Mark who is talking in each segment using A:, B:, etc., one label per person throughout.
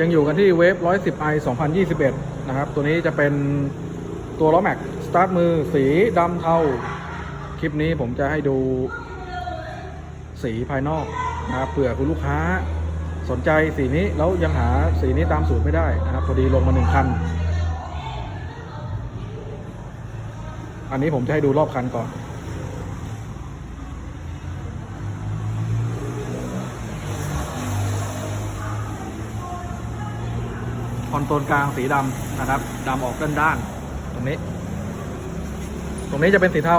A: ยังอยู่กันที่เวฟ 110 i 2021 นะครับ ตัวนี้จะเป็นตัวล้อแม็ก สตาร์ทมือสีดำเทา คลิปนี้ผมจะให้ดูสีภายนอกนะครับเผื่อคุณลูกค้าสนใจสีนี้ แล้วยังหาสีนี้ตามสูตรไม่ได้นะครับ พอดีลงมาหนึ่งคัน อันนี้ผมจะให้ดูรอบคันก่อน คอนโซลกลางสีดำนะครับดำออกด้านด้านๆตรงนี้ ตรงนี้จะเป็นสีเทา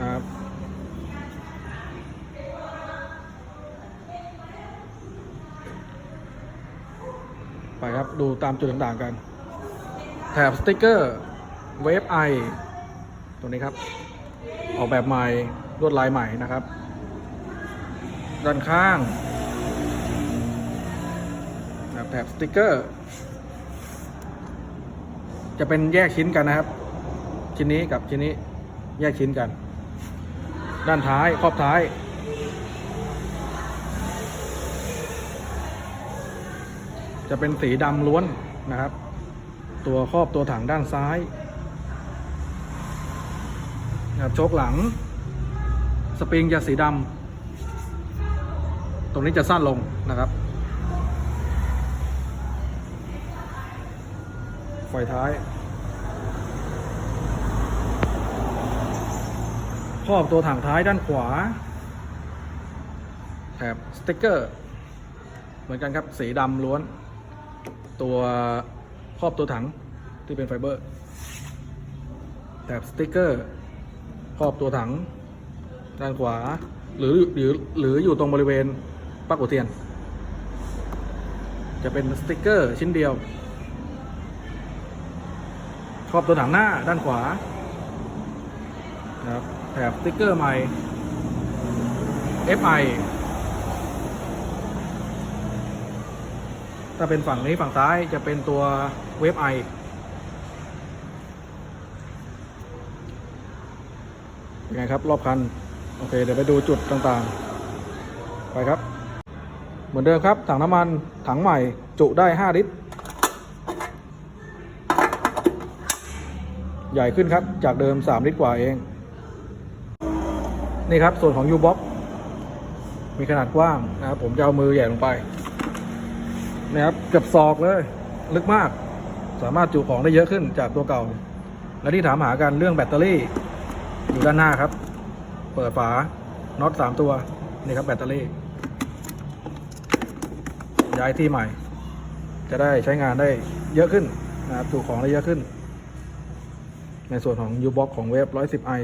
A: นะครับไปครับ ดูตามจุดต่างๆกัน แถบสติกเกอร์เวฟไอตัวนี้ครับ ออกแบบใหม่ลวดลายใหม่นะครับ ด้านข้าง นะครับแถบสติกเกอร์ จะเป็นแยกชิ้นกันนะครับ ชิ้นนี้กับชิ้นนี้แยกชิ้นกัน ด้านท้ายครอบท้าย จะเป็นสีดำล้วนนะครับ ตัวครอบตัวถังด้านซ้ายนะครับโชคหลัง สปริงจะสีดำตรงนี้จะสั้นลงนะครับ ไฟท้าย ครอบตัวถังท้ายด้านขวา แถบสติ๊กเกอร์ เหมือนกันครับ สีดำล้วน ตัวครอบตัวถังที่เป็นไฟเบอร์ แถบสติ๊กเกอร์ ครอบตัวถัง ด้านขวา หรือหรือหรืออยู่ตรงบริเวณปลั๊กหัวเทียน จะเป็นสติ๊กเกอร์ชิ้นเดียว ครอบตัวถังหน้าด้านขวานะครับแถบสติ๊กเกอร์ใหม่ FI ถ้าเป็นฝั่งนี้ฝั่งซ้ายจะเป็นตัวเวฟไอยังไงครับรอบคัน โอเค เดี๋ยวไปดูจุดต่างๆ ไปครับ เหมือนเดิมครับ ถังน้ำมันถังใหม่จุได้ 5 ลิตร ใหญ่ขึ้นครับจากเดิม 3 ลิตรกว่าเอง นี่ครับส่วนของ U-Box มีขนาดกว้างนะครับผมจะเอามือใหญ่ลงไปนะครับเกือบศอกเลย ลึกมาก สามารถจุของได้เยอะขึ้นจากตัวเก่า และที่ถามหากันเรื่องแบตเตอรี่ อยู่ด้านหน้าครับ เปิดฝาน็อตสามตัว นี่ครับแบตเตอรี่ ย้ายที่ใหม่ จะได้ใช้งานได้เยอะขึ้นนะครับจุของได้เยอะขึ้น ในส่วนของ U-Box ของเวฟ 110i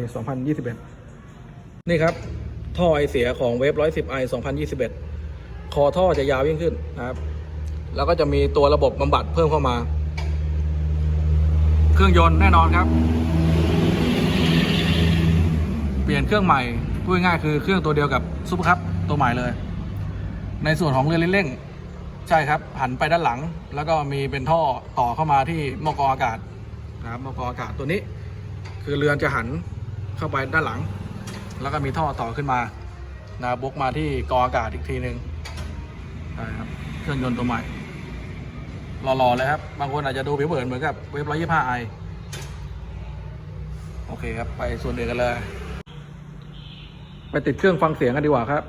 A: 2021 นี่ครับ ท่อไอเสียของเวฟ 110i 2021 คอท่อจะยาวยิ่งขึ้นนะครับ แล้วก็จะมีตัวระบบบำบัดเพิ่มเข้ามา เครื่องยนต์แน่นอนครับ เปลี่ยนเครื่องใหม่พูดง่ายคือเครื่องตัวเดียวกับซุปเปอร์คัพตัวใหม่เลย ในส่วนของเรือนเร่งใช่ครับ หันไปด้านหลัง แล้วก็มีเป็นท่อต่อเข้ามาที่มอกออากาศนะครับมอกออากาศตัวนี้ คือเรือนจะหันเข้าไปด้านหลัง แล้วก็มีท่อต่อขึ้นมานะบกมาที่กองอากาศอีกทีหนึ่งใช่ครับเครื่องยนต์ตัวใหม่หล่อๆเลยครับ บางคนอาจจะดูผิวเผินเหมือนกับเวฟร้อยยี่ห้าไอโอเคครับ ไปส่วนอื่นกันเลย ไปติดเครื่องฟังเสียงกันดีกว่าครับ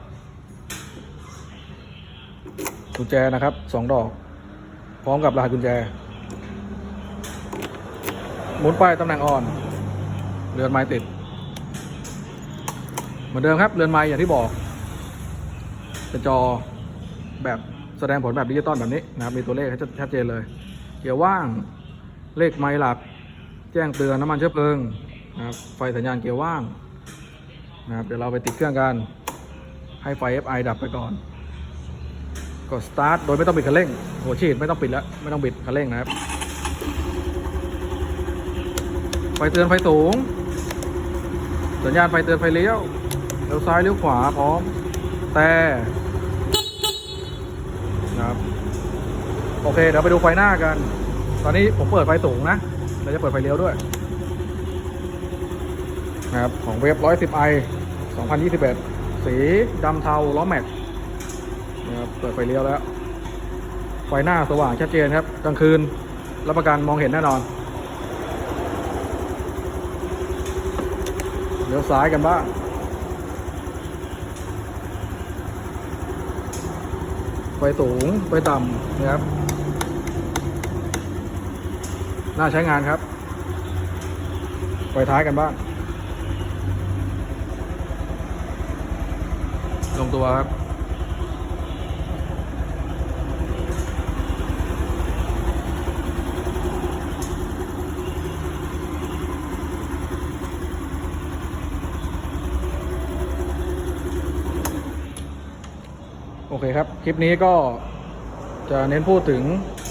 A: กุญแจนะครับสองดอก พร้อมกับรหัสกุญแจหมุนไปตำแหน่งอ่อน เรือนไม้ติด เหมือนเดิมครับ เรือนไม้อย่างที่บอก เป็นจอแบบแสดงผลแบบดิจิตอลแบบนี้นะครับ มีตัวเลขให้ชัดเจนเลย เกียร์ว่าง เลขไม้หลัก แจ้งเตือนน้ำมันเชื้อเพลิงนะครับ ไฟสัญญาณเกียร์ว่างนะครับ เดี๋ยวเราไปติดเครื่องกัน ให้ไฟ FI ดับไปก่อน กดสตาร์ทโดยไม่ต้องบิดคันเร่งหัวฉีดไม่ต้องปิดแล้ว ไม่ต้องบิดคันเร่งนะครับไฟเตือนไฟสูง สัญญาณไฟเตือนไฟเลี้ยวเลี้ยวซ้ายเลี้ยวขวาพร้อม แต่ครับโอเคเดี๋ยวไปดูไฟหน้ากัน ตอนนี้ผมเปิดไฟสูงนะเราจะเปิดไฟเลี้ยวด้วยนะครับของเวฟ 110i 2021สีดำเทาล้อแม็กนะครับเปิดไฟเลี้ยวแล้ว ไฟหน้าสว่างชัดเจนครับ กลางคืนรับประกันมองเห็นแน่นอน เลี้ยวซ้ายกันบ้างไฟสูงไฟต่ำนะครับ น่าใช้งานครับไฟท้ายกันบ้าง ลงตัวครับ โอเคครับ คลิปนี้ก็จะเน้นพูดถึง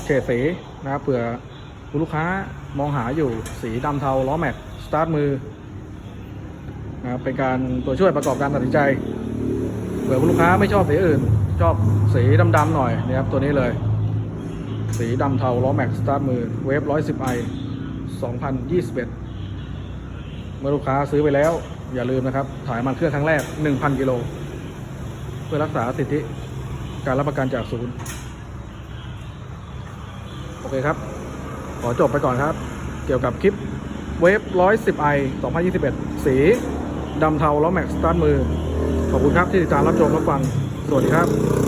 A: เฉดสีนะครับเผื่อคุณลูกค้ามองหาอยู่สีดำเทาล้อแม็กสตาร์ทมือนะครับเป็นการตัวช่วยประกอบการตัดสินใจเผื่อคุณลูกค้าไม่ชอบสีอื่น ชอบสีดำๆหน่อยนะครับตัวนี้เลย สีดำเทาล้อแม็กสตาร์ทมือเวฟ110 i 2021เมื่อลูกค้าซื้อไปแล้วอย่าลืมนะครับ ถ่ายมันเครื่องครั้งแรก 1,000 กิโล เพื่อรักษาสิทธิ การรับประกันจากศูนย์ โอเคครับ ขอจบไปก่อนครับ เกี่ยวกับคลิปเวฟ 110i 2021 สีดำเทาล้อแม็กสตาร์ทมือ ขอบคุณครับที่ติดตามรับชมรับฟัง สวัสดีครับ